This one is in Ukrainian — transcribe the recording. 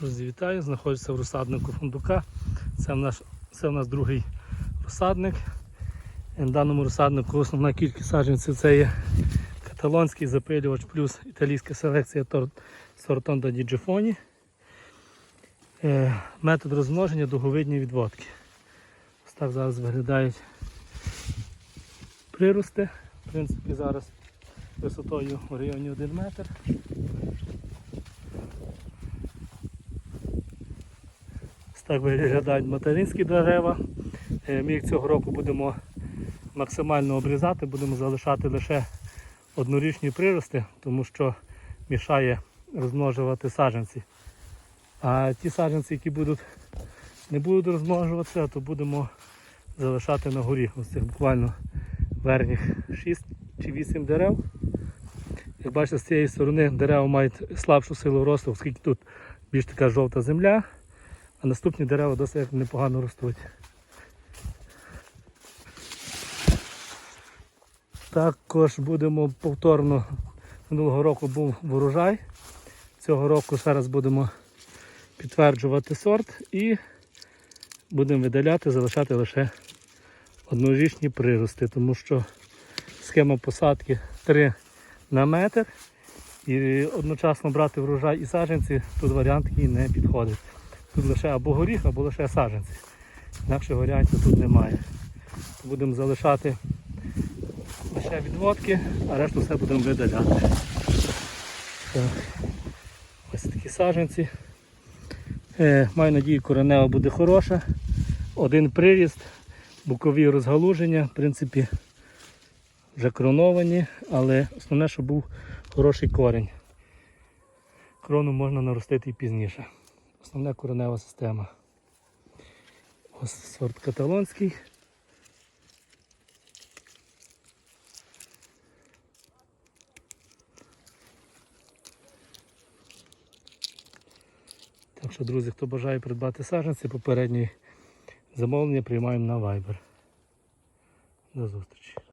Друзі, вітаю! Знаходжуся в розсаднику фундука. Це в нас, це в нас другий розсадник. В даному розсаднику основна кількість саджанців це є каталонський запилювач плюс італійська селекція сортонда Діджифоні. Е, Метод розмноження дуговидні відводки. Ось так зараз виглядають прирости. В принципі, зараз висотою в районі 1 метр. Так виглядають материнські дерева. Е, Ми їх цього року будемо максимально обрізати, будемо залишати лише однорічні прирости, тому що мішає розмножувати саджанці. А ті саджанці, які будуть, не будуть розмножуватися, то будемо залишати на горі. Ось цих буквально верхніх 6 чи 8 дерев. Як бачите, з цієї сторони дерева мають слабшу силу росту, оскільки тут більш така жовта земля, а наступні дерева досить непогано ростуть. Також будемо повторно минулого року був ворожай. Цього року ще раз будемо підтверджувати сорт і будемо видаляти, залишати лише однорічні прирости, тому що схема посадки 3 на метр. І одночасно брати врожай і саджанці, тут варіант такий не підходить. Тут лише або горіх, або лише саджанці. Інакше варіантів тут немає. Будемо залишати лише відводки, а решту все будемо видаляти. Так. Ось такі саджанці. Е, маю надію, коренева буде хороша. Один приріст, бокові розгалуження, в принципі, вже кроновані, але основне, щоб був хороший корінь. Крону можна наростити і пізніше. Основна коренева система. Ось сорт каталонський. Так що, друзі, хто бажає придбати саджанці, попередні замовлення приймаємо на Viber. До зустрічі.